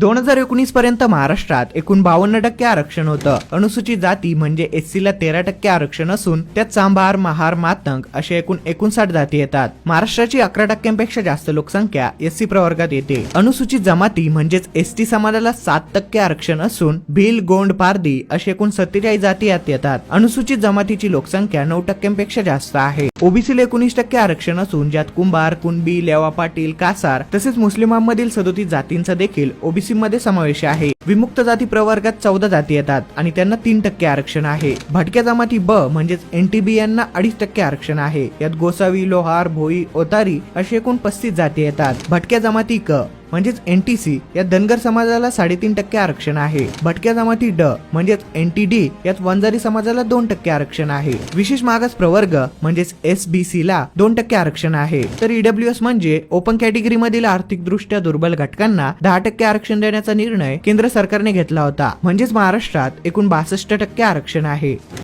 दोन हजार एकोणीस पर्यंत महाराष्ट्रात एकूण बावन्न टक्के आरक्षण होतं. अनुसूचित जाती म्हणजे एससी ला तेरा टक्के आरक्षण असून त्यात चांभार महार मातंग असे एकूण एकोणसाठ जाती येतात. महाराष्ट्राची अकरा टक्क्यांपेक्षा जास्त लोकसंख्या एससी प्रवर्गात येते. अनुसूचित जमाती म्हणजेच एस टी समाजाला सात टक्के आरक्षण असून भिल गोंड पारदी असे एकूण सत्तेचाळीस जाती यात येतात. अनुसूचित जमातीची लोकसंख्या नऊ टक्क्यांपेक्षा जास्त आहे. ओबीसीला एकोणीस टक्के आरक्षण असून ज्यात कुंभार कुणबी लेवा पाटील कासार तसेच मुस्लिमांमधील सदोतीस जातींचा देखील ओबीसी मध्ये समावेश आहे. विमुक्त जाती प्रवर्गात चौदा जाती येतात आणि त्यांना तीन टक्के आरक्षण आहे. भटक्या जमाती ब म्हणजेच एनटीबी यांना अडीच टक्के आरक्षण आहे. यात गोसावी लोहार भोई ओतारी असे एकूण पस्तीस जाती येतात. भटक्या जमाती क म्हणजेच एन टी सी या धनगर समाजाला साडेतीन टक्के आरक्षण आहे. भटक्या जमाती ड म्हणजेच एन टी डी यात वंजारी समाजाला दोन टक्के आरक्षण आहे. विशेष मागास प्रवर्ग म्हणजेच एस बी सी ला दोन टक्के आरक्षण आहे. तर ईडब्ल्यू एस म्हणजे ओपन कॅटेगरी मधील आर्थिकदृष्ट्या दुर्बल घटकांना दहा टक्के आरक्षण देण्याचा निर्णय केंद्र सरकारने घेतला होता. म्हणजेच महाराष्ट्रात एकूण बासष्ट टक्के आरक्षण आहे.